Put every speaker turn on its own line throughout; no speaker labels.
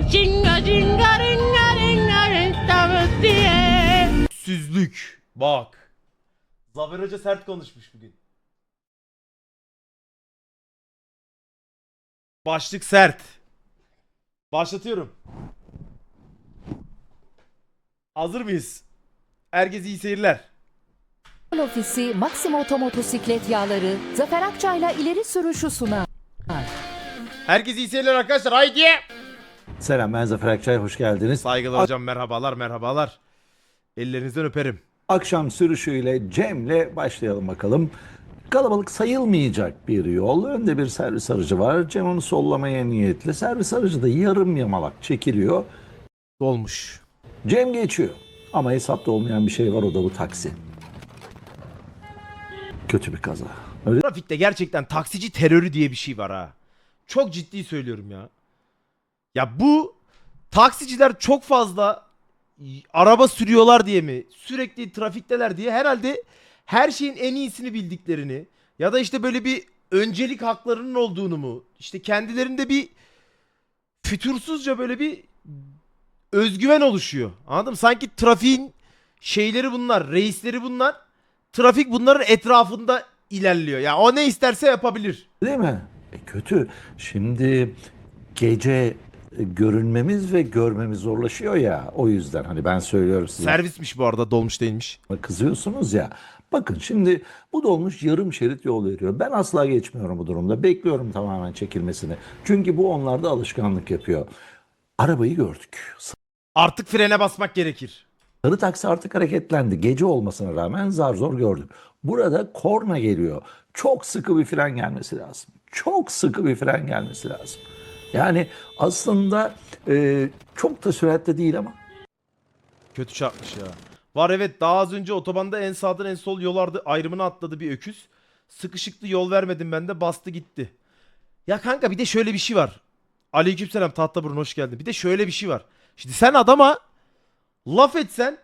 Cinga cinga ringa ringa ringa diye.
Süzlük. Bak. Zafer Hoca sert konuşmuş bugün. Başlık sert. Başlatıyorum. Hazır mıyız? Herkese iyi seyirler.
Ofisi Maxima Otomotosiklet Yağları Zafer Akçay'la ileri sürüşü sunar.
Herkese iyi seyirler arkadaşlar. Haydi.
Selam ben Zafer Akçay, hoş geldiniz.
Saygılar hocam merhabalar merhabalar. Ellerinizden öperim.
Akşam sürüşüyle Cem'le başlayalım bakalım. Kalabalık sayılmayacak bir yol. Önde bir servis aracı var. Cem onu sollamaya niyetli. Servis aracı da yarım yamalak çekiliyor.
Dolmuş.
Cem geçiyor. Ama hesapta olmayan bir şey var o da bu taksi. Kötü bir kaza. Öyle
Trafikte gerçekten taksici terörü diye bir şey var ha. Çok ciddi söylüyorum ya. Ya bu taksiciler çok fazla araba sürüyorlar diye mi? Sürekli trafikteler diye herhalde her şeyin en iyisini bildiklerini ya da işte böyle bir öncelik haklarının olduğunu mu? İşte kendilerinde bir fütursuzca böyle bir özgüven oluşuyor. Anladın mı? Sanki trafiğin şeyleri bunlar, reisleri bunlar. Trafik bunların etrafında ilerliyor. Ya o ne isterse yapabilir.
değil mi? E, kötü. Şimdi gece görünmemiz ve görmemiz zorlaşıyor ya. O yüzden hani ben söylüyorum size.
Servismiş bu arada dolmuş değilmiş.
kızıyorsunuz ya. Bakın şimdi bu dolmuş yarım şerit yol veriyor. Ben asla geçmiyorum bu durumda. Bekliyorum tamamen çekilmesini. Çünkü bu onlarda alışkanlık yapıyor. Arabayı gördük.
Artık frene basmak gerekir.
Sarı taksi artık hareketlendi. Gece olmasına rağmen zar zor gördük. Burada korna geliyor. Çok sıkı bir fren gelmesi lazım. Çok sıkı bir fren gelmesi lazım. Yani aslında e, çok da süratle değil ama
Kötü çarpmış ya. Var evet daha az önce otobanda en sağdan en sol yol ardı- ayrımını atladı bir öküz. Sıkışıklı yol vermedim ben de bastı gitti. Ya kanka bir de şöyle bir şey var. Aleykümselam Tahtaburun hoş geldin. Bir de şöyle bir şey var. Şimdi sen adama laf etsen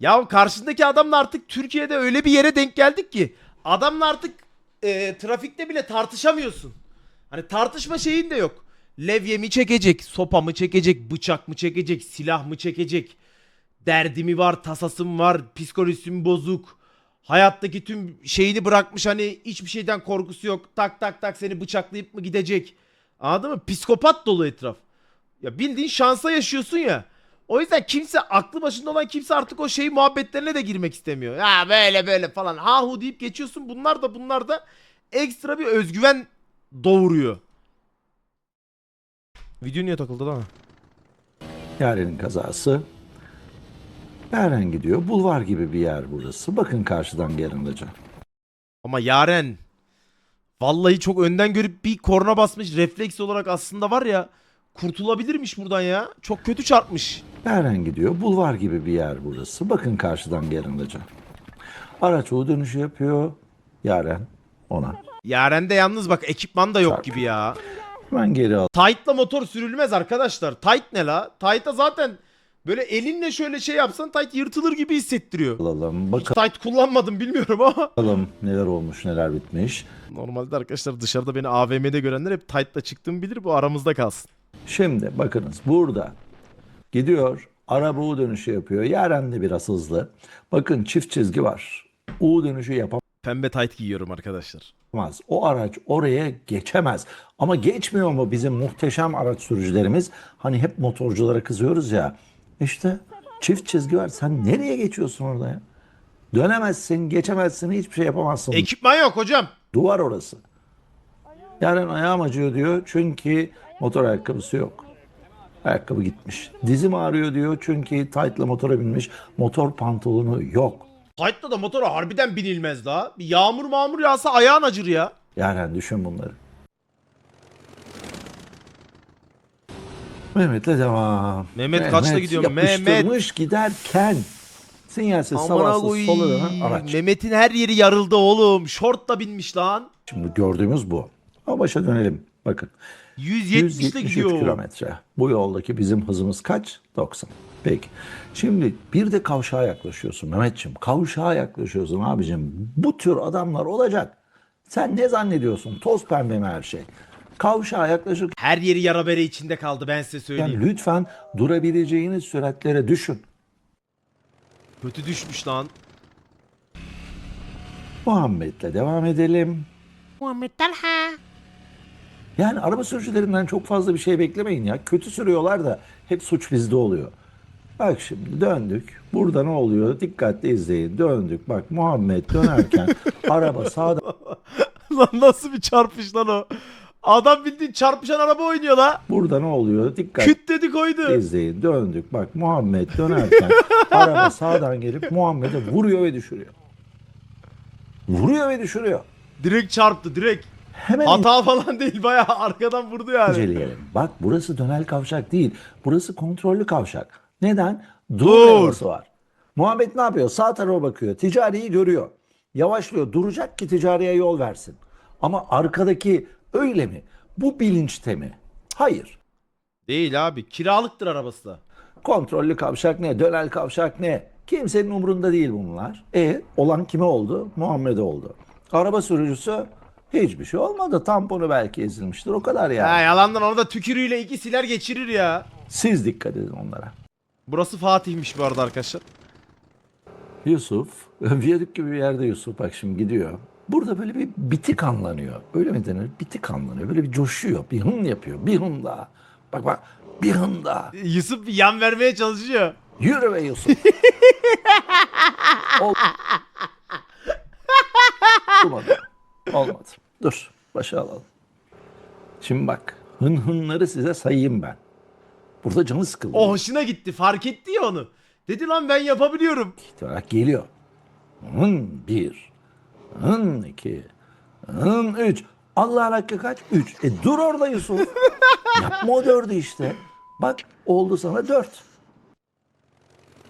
ya karşındaki adamla artık Türkiye'de öyle bir yere denk geldik ki adamla artık e, trafikte bile tartışamıyorsun. Hani tartışma şeyin de yok. Levye mi çekecek, sopa mı çekecek, bıçak mı çekecek, silah mı çekecek? Derdi mi var, tasası mı var, psikolojisi mi bozuk? Hayattaki tüm şeyini bırakmış hani hiçbir şeyden korkusu yok. Tak tak tak seni bıçaklayıp mı gidecek? Anladın mı? Psikopat dolu etraf. Ya bildiğin şansa yaşıyorsun ya. O yüzden kimse aklı başında olan kimse artık o şey muhabbetlerine de girmek istemiyor. Ya böyle böyle falan ha hu deyip geçiyorsun. Bunlar da bunlar da ekstra bir özgüven doğuruyor. Video niye takıldı lan?
Yaren'in kazası. Yaren gidiyor. Bulvar gibi bir yer burası. Bakın karşıdan gelen araca.
Ama Yaren vallahi çok önden görüp bir korna basmış refleks olarak aslında var ya kurtulabilirmiş buradan ya. Çok kötü çarpmış.
Yaren gidiyor. Bulvar gibi bir yer burası. Bakın karşıdan gelen araca. Araç o dönüşü yapıyor. Yaren ona.
Yaren'de yalnız bak ekipman da yok
Çarp.
gibi ya.
Hemen geri
Tight'la motor sürülmez arkadaşlar. Tight ne la? Tight'a zaten böyle elinle şöyle şey yapsan tight yırtılır gibi hissettiriyor.
alalım.
Hiç tight kullanmadım bilmiyorum ama.
Neler olmuş neler bitmiş.
Normalde arkadaşlar dışarıda beni AVM'de görenler hep tight'la çıktığımı bilir. Bu aramızda kalsın.
Şimdi bakınız burada gidiyor. Araba U dönüşü yapıyor. Yaren de biraz hızlı. Bakın çift çizgi var. U dönüşü yapamaz.
Pembe tight giyiyorum arkadaşlar.
O araç oraya geçemez. Ama geçmiyor mu bizim muhteşem araç sürücülerimiz? Hani hep motorculara kızıyoruz ya. İşte çift çizgi var. Sen nereye geçiyorsun orada ya? Dönemezsin, geçemezsin, hiçbir şey yapamazsın.
Ekipman yok hocam.
Duvar orası. Yarın ayağım acıyor diyor çünkü motor ayakkabısı yok. Ayakkabı gitmiş. Dizim ağrıyor diyor çünkü tight'la motora binmiş. Motor pantolonu yok.
Tight'la da motora harbiden binilmez la. Bir yağmur mağmur yağsa ayağın acır ya.
Yaren düşün bunları. Mehmet'le devam.
Mehmet kaçta gidiyor?
yapıştırmış giderken sinyalsiz
Amına
sabahsız sola dönen araç.
Mehmet'in her yeri yarıldı oğlum. Şortla binmiş lan.
Şimdi gördüğümüz bu. Ama başa dönelim. Bakın.
170 ile
173
gidiyor.
kilometre. Bu yoldaki bizim hızımız kaç? 90. Peki. Şimdi bir de kavşağa yaklaşıyorsun Mehmetçim. Kavşağa yaklaşıyorsun abicim. Bu tür adamlar olacak. Sen ne zannediyorsun? Toz pembe mi her şey? Kavşağa yaklaşırken
Her yeri yara bere içinde kaldı ben size söyleyeyim.
lütfen durabileceğiniz süratlere düşün.
Kötü düşmüş lan.
Muhammed'le devam edelim.
Muhammed Talha.
Yani araba sürücülerinden çok fazla bir şey beklemeyin ya. Kötü sürüyorlar da hep suç bizde oluyor. Bak şimdi döndük. Burada ne oluyor? Dikkatli izleyin. Döndük. Bak Muhammed dönerken araba sağdan
lan nasıl bir çarpış lan o? Adam bildiğin çarpışan araba oynuyor la.
burada ne oluyor? Dikkatli
Küt dedi koydu.
izleyin. Döndük. Bak Muhammed dönerken araba sağdan gelip Muhammed'e vuruyor ve düşürüyor. Vuruyor ve düşürüyor.
Direkt çarptı direkt.
Hemen
Hata falan değil bayağı arkadan vurdu yani.
inceleyelim. Bak burası dönel kavşak değil. Burası kontrollü kavşak. Neden? Dur,
Dur.
levhası var. Muhammed ne yapıyor? Sağ tarafa bakıyor. Ticariyi görüyor. Yavaşlıyor. Duracak ki ticariye yol versin. Ama arkadaki öyle mi? Bu bilinçte mi? Hayır.
Değil abi kiralıktır arabası da.
Kontrollü kavşak ne? Dönel kavşak ne? Kimsenin umurunda değil bunlar. E olan kime oldu? Muhammed'e oldu. Araba sürücüsü hiçbir şey olmadı. Tamponu belki ezilmiştir. O kadar yani.
Ha yalandan onu da tükürüğüyle iki siler geçirir ya.
Siz dikkat edin onlara.
Burası Fatih'miş bu arada arkadaşlar.
Yusuf, viyadük gibi bir yerde Yusuf bak şimdi gidiyor. Burada böyle bir bitik anlanıyor. Öyle mi denir? Bitik anlanıyor. Böyle bir coşuyor. Bir hın yapıyor. Bir hın daha. Bak bak. Bir hın daha.
Yusuf yan vermeye çalışıyor.
Yürü be Yusuf. Ol- Olmadı. Olmadı. Dur. Başa alalım. Şimdi bak. Hın hınları size sayayım ben. Burada canı sıkıldı.
O hoşuna gitti fark etti ya onu. Dedi lan ben yapabiliyorum.
olarak geliyor. Hın bir, hın iki, hın üç. Allah'ın hakkı kaç? Üç. E dur orada Yusuf. Yapma o dördü işte. Bak oldu sana dört.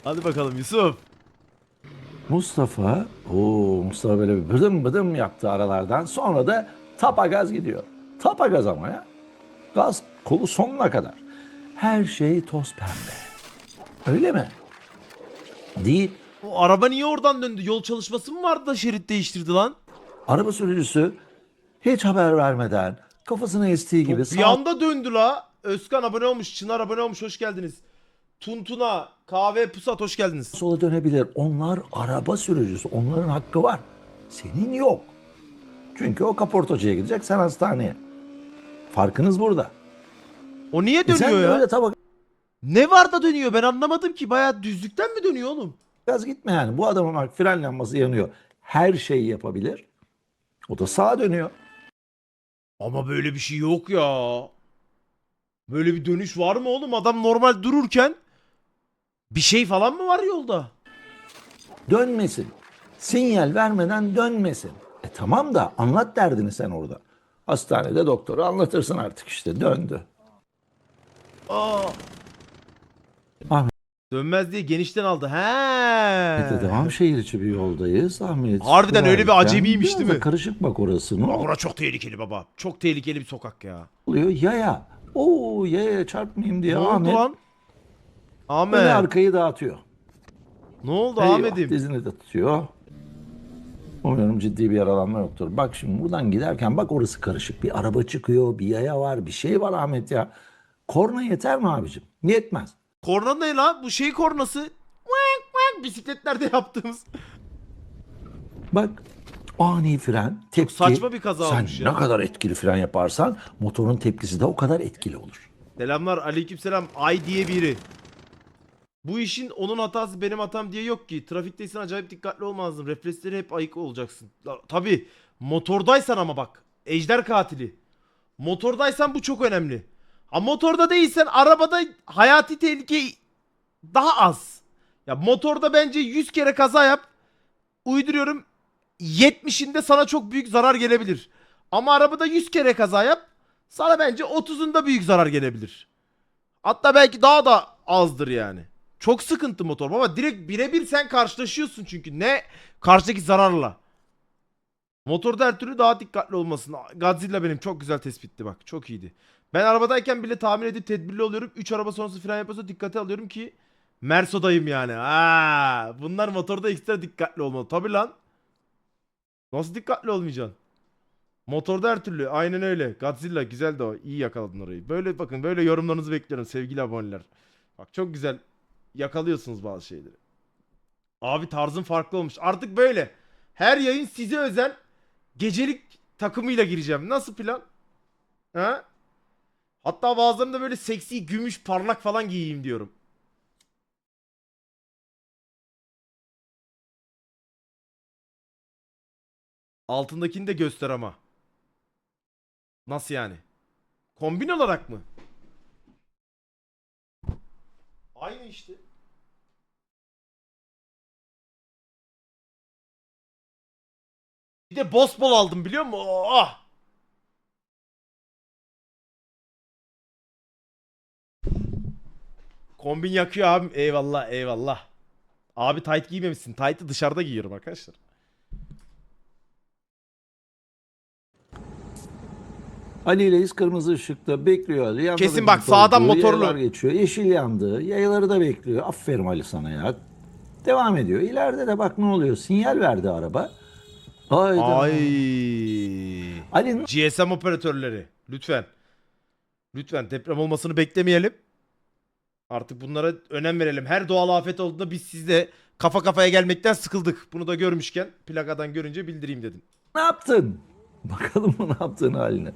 Hadi bakalım Yusuf.
Mustafa, o Mustafa böyle bir bıdım bıdım yaptı aralardan. Sonra da tapa gaz gidiyor. Tapa gaz ama ya. Gaz kolu sonuna kadar. Her şey toz pembe. Öyle mi? Değil.
O araba niye oradan döndü? Yol çalışması mı vardı da şerit değiştirdi lan?
Araba sürücüsü hiç haber vermeden kafasını estiği gibi
Bir anda döndü la. Özkan abone olmuş. Çınar abone olmuş. Hoş geldiniz. Tuntuna, kahve, pusat hoş geldiniz.
sola dönebilir. Onlar araba sürücüsü. Onların hakkı var. Senin yok. Çünkü o kaportacıya gidecek, sen hastaneye. Farkınız burada.
O niye
E sen
dönüyor
de
ya?
öyle tabak
Ne var da dönüyor? Ben anlamadım ki. Bayağı düzlükten mi dönüyor oğlum?
gaz gitme yani. Bu adamın bak fren lambası yanıyor. Her şeyi yapabilir. O da sağa dönüyor.
Ama böyle bir şey yok ya. Böyle bir dönüş var mı oğlum? Adam normal dururken bir şey falan mı var yolda?
Dönmesin. Sinyal vermeden dönmesin. E tamam da anlat derdini sen orada. Hastanede doktora anlatırsın artık işte döndü.
Aa.
Ahmet.
Dönmez diye genişten aldı. He.
De devam şehir içi bir yoldayız Ahmet.
Harbiden öyle bir acemiymiş değil mi?
Karışık bak orası. Ne
Bura çok tehlikeli baba. Çok tehlikeli bir sokak ya.
oluyor? Yaya. Oo yaya çarpmayayım diye
Ne oldu
Ahmet
lan?
Öne
Ahmet.
arkayı dağıtıyor.
Ne oldu
Eyvah,
Ahmet'im?
Dizini de tutuyor. Umuyorum ciddi bir yaralanma yoktur. Bak şimdi buradan giderken bak orası karışık. Bir araba çıkıyor, bir yaya var, bir şey var Ahmet ya. Korna yeter mi abicim? Yetmez.
Korna ne lan? Bu şey kornası. Bisikletlerde yaptığımız.
Bak ani fren, tepki.
saçma bir kaza
Sen
olmuş ya.
ne kadar etkili fren yaparsan motorun tepkisi de o kadar etkili olur.
Selamlar aleykümselam ay diye biri. Bu işin onun hatası benim hatam diye yok ki. Trafikteysen acayip dikkatli olmazdın. Refleksleri hep ayık olacaksın. La- Tabii motordaysan ama bak. Ejder katili. Motordaysan bu çok önemli. Ha motorda değilsen arabada hayati tehlike daha az. Ya motorda bence 100 kere kaza yap. Uyduruyorum 70'inde sana çok büyük zarar gelebilir. Ama arabada 100 kere kaza yap. Sana bence 30'unda büyük zarar gelebilir. Hatta belki daha da azdır yani. Çok sıkıntı motor ama direkt birebir sen karşılaşıyorsun çünkü ne karşıdaki zararla. Motorda her türlü daha dikkatli olmasın. Godzilla benim çok güzel tespitti bak çok iyiydi. Ben arabadayken bile tahmin edip tedbirli oluyorum. 3 araba sonrası fren yapıyorsa dikkate alıyorum ki Mersodayım yani. Ha, bunlar motorda ekstra dikkatli olmalı. Tabi lan. Nasıl dikkatli olmayacaksın? Motorda her türlü. Aynen öyle. Godzilla güzel de o. İyi yakaladın orayı. Böyle bakın böyle yorumlarınızı bekliyorum sevgili aboneler. Bak çok güzel yakalıyorsunuz bazı şeyleri. Abi tarzın farklı olmuş. Artık böyle. Her yayın size özel gecelik takımıyla gireceğim. Nasıl plan? Ha? Hatta bazılarında böyle seksi, gümüş, parlak falan giyeyim diyorum. Altındakini de göster ama. Nasıl yani? Kombin olarak mı? Aynı işte. Bir de boss ball aldım biliyor musun? Oh! Kombin yakıyor abim. Eyvallah eyvallah. Abi tight giymemişsin. Tight'ı dışarıda giyiyorum arkadaşlar.
Ali Reis kırmızı ışıkta bekliyor Ali. Yanında
Kesin bak, sağdan motorlu.
Yayalar geçiyor. Yeşil yandı. Yayaları da bekliyor. Aferin Ali sana ya. Devam ediyor. İleride de bak ne oluyor. Sinyal verdi araba. Hayda.
Ay.
Ali
GSM operatörleri lütfen. Lütfen deprem olmasını beklemeyelim. Artık bunlara önem verelim. Her doğal afet olduğunda biz sizle kafa kafaya gelmekten sıkıldık. Bunu da görmüşken plakadan görünce bildireyim dedim.
ne yaptın? Bakalım ne yaptığın haline.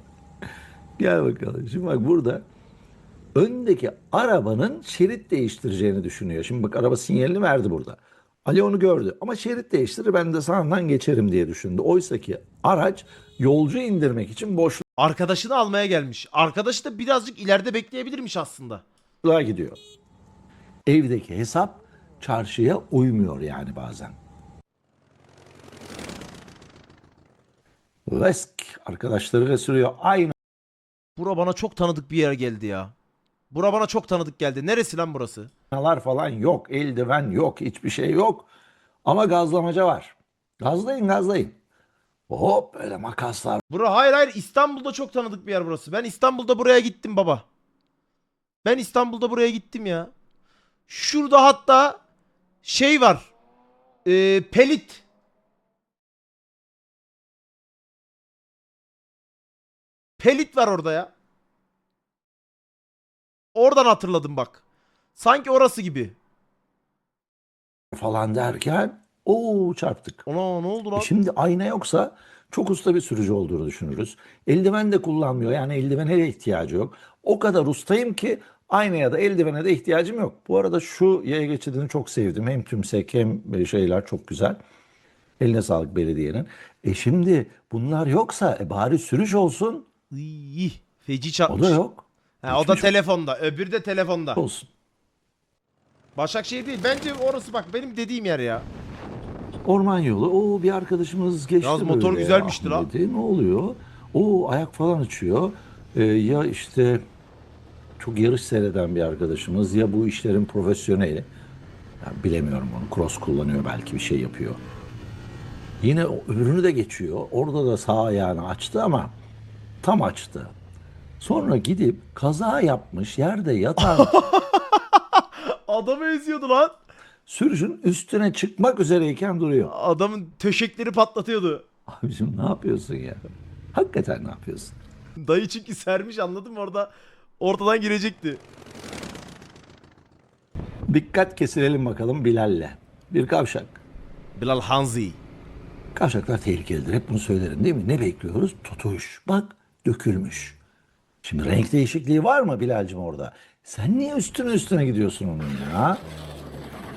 Gel bakalım. Şimdi bak burada öndeki arabanın şerit değiştireceğini düşünüyor. Şimdi bak araba sinyalini verdi burada. Ali onu gördü ama şerit değiştirir ben de sağından geçerim diye düşündü. Oysa ki araç yolcu indirmek için
Arkadaşını almaya gelmiş. Arkadaşı da birazcık ileride bekleyebilirmiş aslında.
boşluğa gidiyor. Evdeki hesap çarşıya uymuyor yani bazen. Vesk arkadaşlarıyla sürüyor. Aynı
Bura bana çok tanıdık bir yer geldi ya. Bura bana çok tanıdık geldi. Neresi lan burası?
aynalar falan yok. Eldiven yok. Hiçbir şey yok. Ama gazlamaca var. Gazlayın gazlayın. Hop böyle makaslar
Bura hayır hayır İstanbul'da çok tanıdık bir yer burası. Ben İstanbul'da buraya gittim baba. Ben İstanbul'da buraya gittim ya. Şurada hatta şey var. Ee, pelit. Pelit var orada ya. Oradan hatırladım bak. Sanki orası gibi.
falan derken o çarptık.
Ona ne oldu lan?
E Şimdi ayna yoksa çok usta bir sürücü olduğunu düşünürüz. Eldiven de kullanmıyor. Yani eldivene de ihtiyacı yok. O kadar ustayım ki aynaya da eldivene de ihtiyacım yok. Bu arada şu yaya geçidini çok sevdim. Hem tümsek hem şeyler çok güzel. Eline sağlık belediyenin. E şimdi bunlar yoksa e bari sürüş olsun.
Iy, feci
O
çarpmış.
da yok.
Ha, o da telefonda. Öbürü de telefonda.
Olsun.
Başakşehir değil. Bence orası bak benim dediğim yer ya.
Orman yolu. O bir arkadaşımız geçti
Yalnız motor
böyle
güzelmiştir ha.
Ahmet'i. Ne oluyor? O ayak falan açıyor. Ee, ya işte çok yarış seyreden bir arkadaşımız ya bu işlerin profesyoneli. Ya bilemiyorum onu. Cross kullanıyor belki bir şey yapıyor. Yine o öbürünü de geçiyor. Orada da sağ ayağını açtı ama tam açtı. Sonra gidip kaza yapmış yerde yatan
Adamı eziyordu lan.
sürücünün üstüne çıkmak üzereyken duruyor.
Adamın töşekleri patlatıyordu.
Abicim ne yapıyorsun ya? Hakikaten ne yapıyorsun?
Dayı çünkü sermiş anladın mı orada ortadan girecekti.
Dikkat kesilelim bakalım Bilal'le. Bir kavşak.
Bilal Hanzi.
Kavşaklar tehlikelidir. Hep bunu söylerim değil mi? Ne bekliyoruz? Tutuş. Bak dökülmüş. Şimdi renk değişikliği var mı Bilal'cim orada? Sen niye üstüne üstüne gidiyorsun onun ya?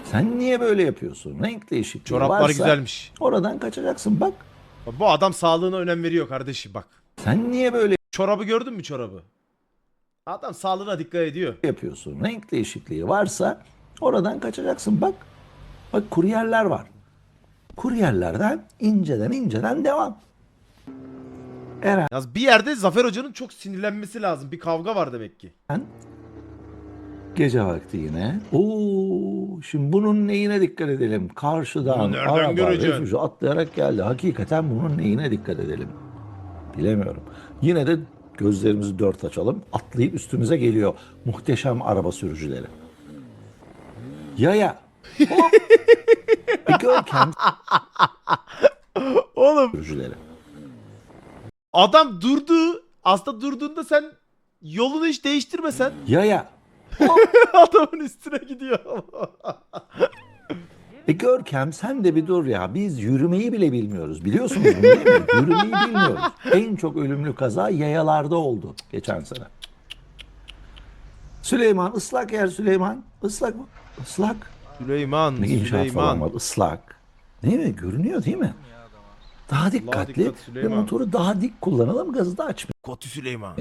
Sen niye böyle yapıyorsun? Renk değişikliği
Çoraplar
varsa
güzelmiş.
oradan kaçacaksın bak.
Bu adam sağlığına önem veriyor kardeşim bak.
Sen niye böyle
Çorabı gördün mü çorabı? Adam sağlığına dikkat ediyor.
yapıyorsun? Renk değişikliği varsa oradan kaçacaksın bak. Bak kuryerler var. Kuryerlerden inceden inceden devam. Eren
Yalnız bir yerde Zafer Hoca'nın çok sinirlenmesi lazım. Bir kavga var demek ki.
gece vakti yine. Oo, şimdi bunun neyine dikkat edelim? Karşıdan
Bunu nereden
araba
göreceksin?
atlayarak geldi. Hakikaten bunun neyine dikkat edelim? Bilemiyorum. Yine de gözlerimizi dört açalım. Atlayıp üstümüze geliyor muhteşem araba sürücüleri. Yaya. Hop. Bir gör kendi
Oğlum
sürücüleri.
Adam durdu. Aslında durduğunda sen yolunu hiç değiştirmesen
Yaya.
adamın üstüne gidiyor.
E Görkem sen de bir dur ya. Biz yürümeyi bile bilmiyoruz. Biliyorsunuz bunu değil mi? Yürümeyi bilmiyoruz. En çok ölümlü kaza yayalarda oldu geçen sene. Süleyman ıslak yer Süleyman. Islak mı? Islak.
Süleyman,
Ne inşaat falan
Süleyman.
var ıslak. Değil mi? Görünüyor değil mi? Daha dikkatli
dikkat
ve motoru daha dik kullanalım gazı da açmayalım.
Kotu Süleyman.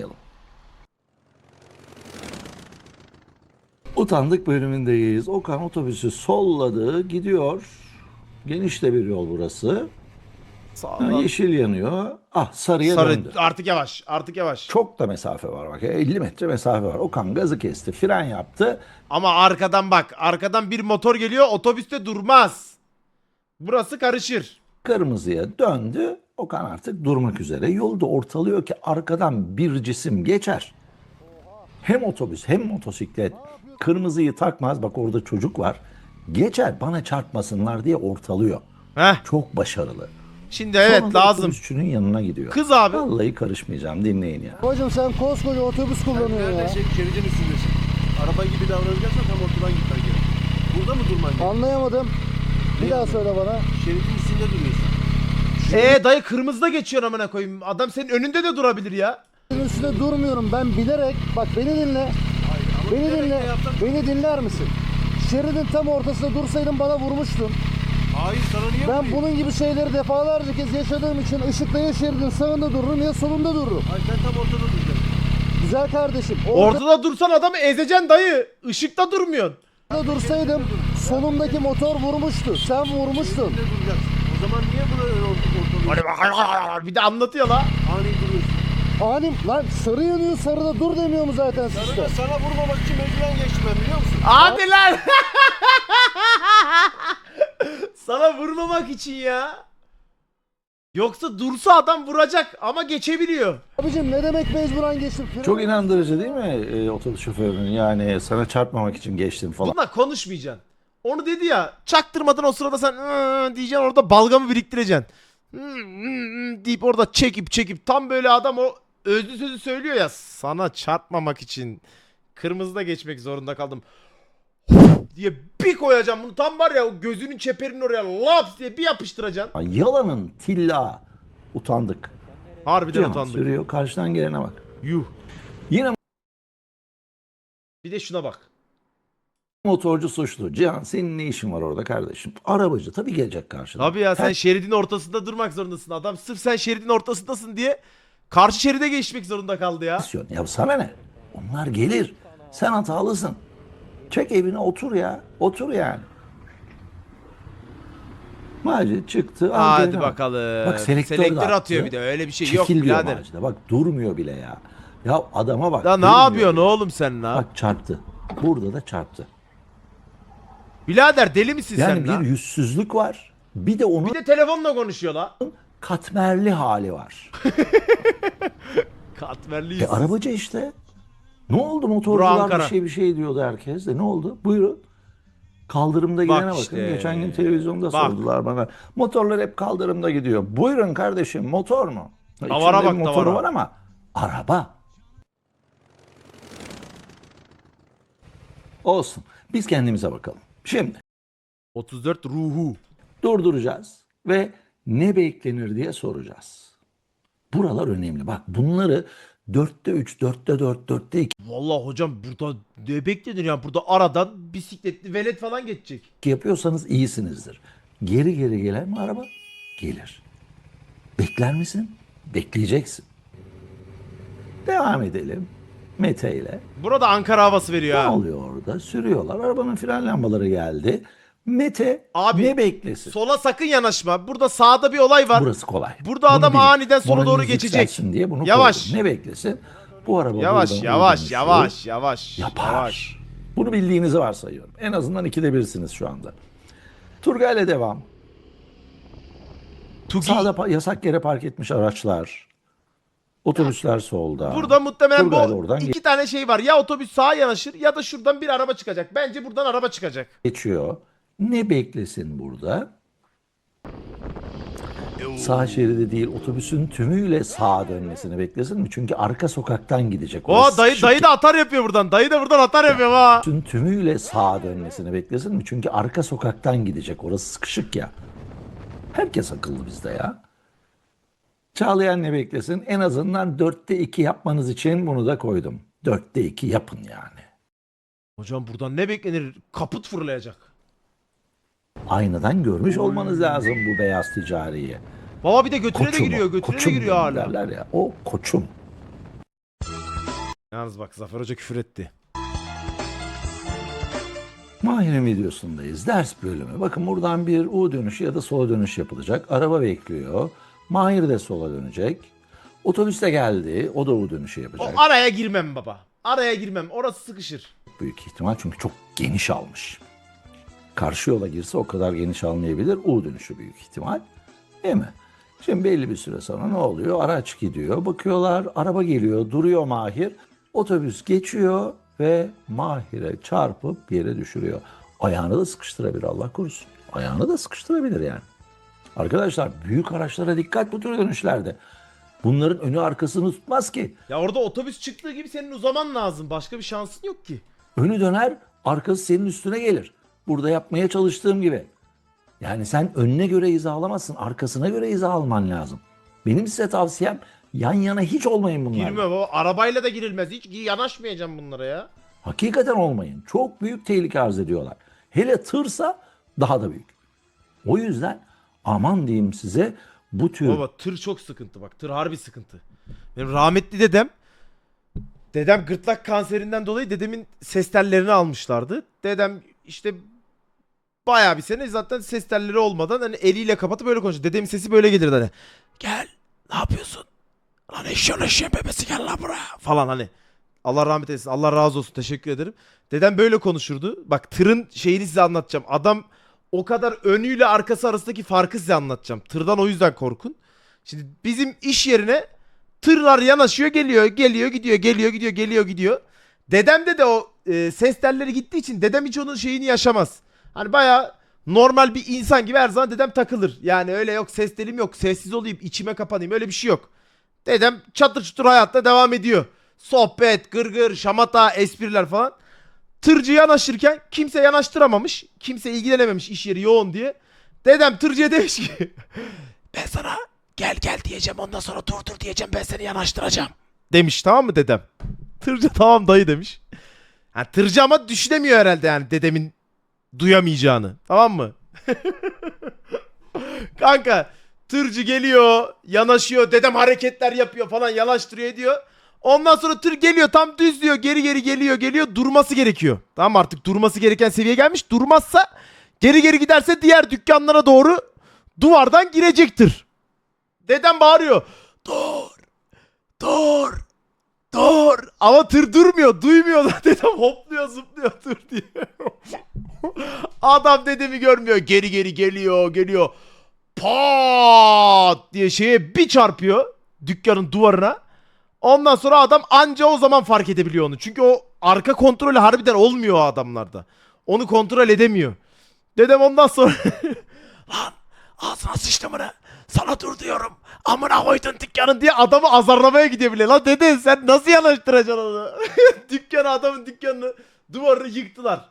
Utandık bölümündeyiz. Okan otobüsü solladı, gidiyor. Geniş de bir yol burası. Ha,
Sağdan.
yeşil yanıyor. Ah sarıya
Sarı.
döndü.
Artık yavaş. Artık yavaş.
Çok da mesafe var bak. 50 metre mesafe var. Okan gazı kesti, fren yaptı.
Ama arkadan bak. Arkadan bir motor geliyor. Otobüste durmaz. Burası karışır.
Kırmızıya döndü. Okan artık durmak üzere. Yolu da ortalıyor ki arkadan bir cisim geçer. Hem otobüs hem motosiklet kırmızıyı takmaz. Bak orada çocuk var. Geçer bana çarpmasınlar diye ortalıyor.
Heh.
Çok başarılı.
Şimdi evet
Sonra da
lazım.
Otobüsçünün yanına gidiyor.
Kız abi.
Vallahi karışmayacağım dinleyin ya.
Babacım sen koskoca otobüs kullanıyorsun ya.
Şey, şeridin üstündesin. Araba gibi davranacaksan tam ortadan gitmen gerek. Burada mı durman gerek?
Anlayamadım. Bir daha söyle bana.
Şeridin üstünde duruyorsun.
Ee dayı kırmızıda geçiyor amına koyayım. Adam senin önünde de durabilir ya.
Senin üstünde durmuyorum. Ben bilerek, bak beni dinle. Beni dinle. Beni dinler misin? Şeridin tam ortasında dursaydın bana vurmuştun.
Hayır sana niye
Ben
vurayım?
bunun gibi şeyleri defalarca kez yaşadığım için ışıkta ya şeridin sağında dururum ya solunda dururum.
Hayır sen tam ortada duracaksın.
Güzel kardeşim. Orada
Ortada dursan adamı ezeceksin dayı. Işıkta durmuyorsun.
dursaydım solumdaki motor vurmuştu. Sen vurmuştun.
O zaman niye burada ortada
Hadi bak bir de anlatıyor la.
ani duruyorsun?
Halim lan sarı yanıyor sarıda dur demiyor mu zaten sizde?
da sana vurmamak için mecburen geçtim ben biliyor musun?
Hadi lan. Sana vurmamak için ya. Yoksa dursa adam vuracak ama geçebiliyor.
Abicim ne demek mecburen geçtim? Fren-
Çok inandırıcı değil mi e, otobüs şoförünün yani sana çarpmamak için geçtim falan.
Bununla konuşmayacaksın. Onu dedi ya çaktırmadan o sırada sen diyeceksin orada balgamı biriktireceksin. "Hı, hı, hı" deyip orada çekip çekip tam böyle adam o özlü sözü söylüyor ya sana çarpmamak için kırmızıda geçmek zorunda kaldım. diye bir koyacağım bunu tam var ya o gözünün çeperinin oraya laps diye bir yapıştıracaksın.
Yalanın tilla utandık.
Harbiden
Cihan
utandık.
sürüyor karşıdan gelene bak.
Yuh.
Yine
Bir de şuna bak.
Motorcu suçlu. Cihan senin ne işin var orada kardeşim? Arabacı tabii gelecek karşıdan.
Tabii ya sen
Ters
şeridin ortasında durmak zorundasın. Adam sırf sen şeridin ortasındasın diye karşı şeride geçmek zorunda kaldı ya.
Ya sana ne? Onlar gelir. Sen hatalısın. Çek evine otur ya. Otur yani. Macit çıktı.
Hadi
bak.
bakalım.
Bak selektör, de attı.
atıyor bir de öyle bir şey
Çekil
yok
diyor
birader.
Macit'e. Bak durmuyor bile ya. Ya adama bak.
Ya ne
durmuyor
yapıyorsun
bile.
oğlum sen la?
Bak çarptı. Burada da çarptı.
Birader deli misin
Yani
sen
bir
la?
yüzsüzlük var. Bir de onun
Bir de telefonla konuşuyor la.
katmerli hali var.
Katmerliyiz.
E arabacı işte. Ne oldu
Bura
motorcular
Ankara.
bir şey bir şey diyordu herkes de. Ne oldu? Buyurun. Kaldırımda gidene bakın.
işte.
Geçen gün televizyonda
Bak.
sordular bana. Motorlar hep kaldırımda gidiyor. Buyurun kardeşim motor mu? İçinde
bak,
bir motoru
davara.
var ama araba. Olsun. Biz kendimize bakalım. Şimdi
34 ruhu.
durduracağız ve ne beklenir diye soracağız. Buralar önemli. Bak bunları dörtte üç, dörtte dört, dörtte iki
Vallahi hocam burada ne beklenir ya? Burada aradan bisikletli velet falan geçecek.
yapıyorsanız iyisinizdir. Geri geri gelir mi araba? Gelir. Bekler misin? Bekleyeceksin. Devam edelim. Mete ile.
Burada Ankara havası veriyor
Ne
ha.
oluyor orada? Sürüyorlar. Arabanın fren lambaları geldi. Mete
Abi,
ne beklesin?
Sola sakın yanaşma. Burada sağda bir olay var.
Burası kolay.
Burada adam
bilin.
aniden sola doğru geçecek.
yükselsin Diye bunu
Yavaş.
koydum. Ne beklesin? Bu araba
Yavaş
buradan
yavaş
uygun
yavaş yavaş.
Yapar.
Yavaş.
Bunu bildiğinizi varsayıyorum. En azından ikide birsiniz şu anda. Turgay'la devam.
Tugi.
Sağda pa- yasak yere park etmiş araçlar. Otobüsler solda.
Burada muhtemelen
Turgay da
bu
oradan
iki tane şey var. Ya otobüs sağa yanaşır ya da şuradan bir araba çıkacak. Bence buradan araba çıkacak.
geçiyor. Ne beklesin burada? Sağ şeridi değil otobüsün tümüyle sağa dönmesini beklesin mi? Çünkü arka sokaktan gidecek.
O
Orası
dayı dayı da atar yapıyor buradan. Dayı da buradan atar yapıyor ha.
Otobüsün tümüyle sağa dönmesini beklesin mi? Çünkü arka sokaktan gidecek. Orası sıkışık ya. Herkes akıllı bizde ya. Çağlayan ne beklesin? En azından dörtte iki yapmanız için bunu da koydum. Dörtte iki yapın yani.
Hocam buradan ne beklenir? Kaput fırlayacak.
Aynadan görmüş olmanız lazım bu beyaz ticariyi.
Baba bir de götüne de
o,
giriyor. Götüne de
koçum
giriyor hala.
derler ya. O koçum.
Yalnız bak Zafer Hoca küfür etti.
Mahir'in videosundayız. Ders bölümü. Bakın buradan bir U dönüşü ya da sola dönüş yapılacak. Araba bekliyor. Mahir de sola dönecek. Otobüs de geldi. O da U dönüşü
O
yapacak.
araya girmem baba. Araya girmem. Orası sıkışır.
Büyük ihtimal çünkü çok geniş almış. Karşı yola girse o kadar geniş almayabilir. U dönüşü büyük ihtimal. Değil mi? Şimdi belli bir süre sonra ne oluyor? Araç gidiyor. Bakıyorlar araba geliyor. Duruyor Mahir. Otobüs geçiyor ve Mahir'e çarpıp yere düşürüyor. Ayağını da sıkıştırabilir Allah korusun. Ayağını da sıkıştırabilir yani. Arkadaşlar büyük araçlara dikkat bu tür dönüşlerde. Bunların önü arkasını tutmaz ki.
Ya orada otobüs çıktığı gibi senin uzaman lazım. Başka bir şansın yok ki.
Önü döner, arkası senin üstüne gelir. Burada yapmaya çalıştığım gibi. Yani sen önüne göre hizalamazsın, arkasına göre hiza alman lazım. Benim size tavsiyem yan yana hiç olmayın bunlarla.
Girme baba. Arabayla da girilmez. Hiç yanaşmayacağım bunlara ya.
Hakikaten olmayın. Çok büyük tehlike arz ediyorlar. Hele tırsa daha da büyük. O yüzden aman diyeyim size bu tür
Baba tır çok sıkıntı bak. Tır harbi sıkıntı. Benim rahmetli dedem Dedem gırtlak kanserinden dolayı dedemin ses tellerini almışlardı. Dedem işte bayağı bir sene zaten ses telleri olmadan hani eliyle kapatıp böyle konuşuyor. Dedemin sesi böyle gelirdi hani. Gel ne yapıyorsun? Lan eşyon eşyon bebesi gel lan buraya falan hani. Allah rahmet eylesin. Allah razı olsun. Teşekkür ederim. Dedem böyle konuşurdu. Bak tırın şeyini size anlatacağım. Adam o kadar önüyle arkası arasındaki farkı size anlatacağım. Tırdan o yüzden korkun. Şimdi bizim iş yerine tırlar yanaşıyor geliyor geliyor gidiyor geliyor gidiyor geliyor gidiyor. Dedemde de o e, ses telleri gittiği için dedem hiç onun şeyini yaşamaz. Hani baya normal bir insan gibi her zaman dedem takılır. Yani öyle yok ses telim yok sessiz olayım içime kapanayım öyle bir şey yok. Dedem çatır çutur hayatta devam ediyor. Sohbet, gırgır, şamata, espriler falan. Tırcı yanaşırken kimse yanaştıramamış. Kimse ilgilenememiş iş yeri yoğun diye. Dedem tırcıya demiş ki ben sana gel gel diyeceğim ondan sonra dur dur diyeceğim ben seni yanaştıracağım. Demiş tamam mı dedem? Tırcı tamam dayı demiş. Ha, tırcı ama düşünemiyor herhalde yani dedemin duyamayacağını. Tamam mı? Kanka tırcı geliyor yanaşıyor dedem hareketler yapıyor falan yanaştırıyor ediyor. Ondan sonra tır geliyor tam düz diyor geri geri geliyor geliyor durması gerekiyor. Tamam artık durması gereken seviyeye gelmiş durmazsa geri geri giderse diğer dükkanlara doğru duvardan girecektir. Dedem bağırıyor. Dur. Dur. Dur. Ama tır durmuyor. Duymuyor da dedem hopluyor zıplıyor dur diye. Adam dedemi görmüyor. Geri geri geliyor geliyor. Pat diye şeye bir çarpıyor. Dükkanın duvarına. Ondan sonra adam anca o zaman fark edebiliyor onu. Çünkü o arka kontrolü harbiden olmuyor o adamlarda. Onu kontrol edemiyor. Dedem ondan sonra lan ağzına sıçtımını sana dur diyorum. Amına koydun dükkanın diye adamı azarlamaya gidiyor bile. Lan dede sen nasıl yanaştıracaksın onu? Dükkanı adamın dükkanını duvarını yıktılar.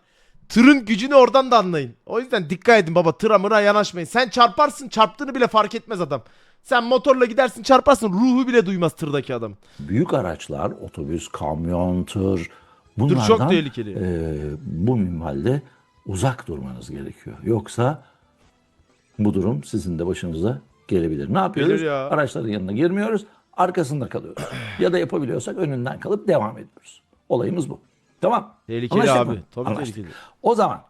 Tırın gücünü oradan da anlayın. O yüzden dikkat edin baba tıra mıra yanaşmayın. Sen çarparsın çarptığını bile fark etmez adam. Sen motorla gidersin çarparsın ruhu bile duymaz tırdaki adam.
büyük araçlar, otobüs, kamyon, tır bunlardan
çok tehlikeli.
e, bu minvalde uzak durmanız gerekiyor. Yoksa bu durum sizin de başınıza gelebilir. Ne yapıyoruz?
Gelir ya.
Araçların yanına girmiyoruz, arkasında kalıyoruz. ya da yapabiliyorsak önünden kalıp devam ediyoruz. Olayımız bu. Tamam.
Tehlikeli
Anlaştık
abi.
mı?
Tabii
Anlaştık.
tehlikeli.
O zaman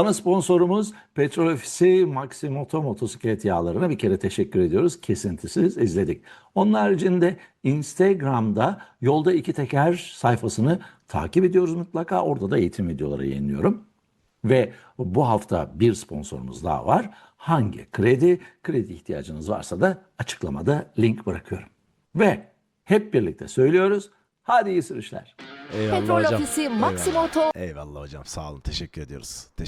ana sponsorumuz Petrol Ofisi Maximoto motosiklet yağlarına bir kere teşekkür ediyoruz. Kesintisiz izledik. Onun haricinde Instagram'da Yolda iki Teker sayfasını takip ediyoruz mutlaka. Orada da eğitim videoları yayınlıyorum. Ve bu hafta bir sponsorumuz daha var. Hangi kredi? Kredi ihtiyacınız varsa da açıklamada link bırakıyorum. Ve hep birlikte söylüyoruz. Hadi iyi sürüşler.
Eyvallah
Petrol
hocam.
Ofisi Maximoto
Eyvallah hocam sağ olun teşekkür ediyoruz. Teşekkür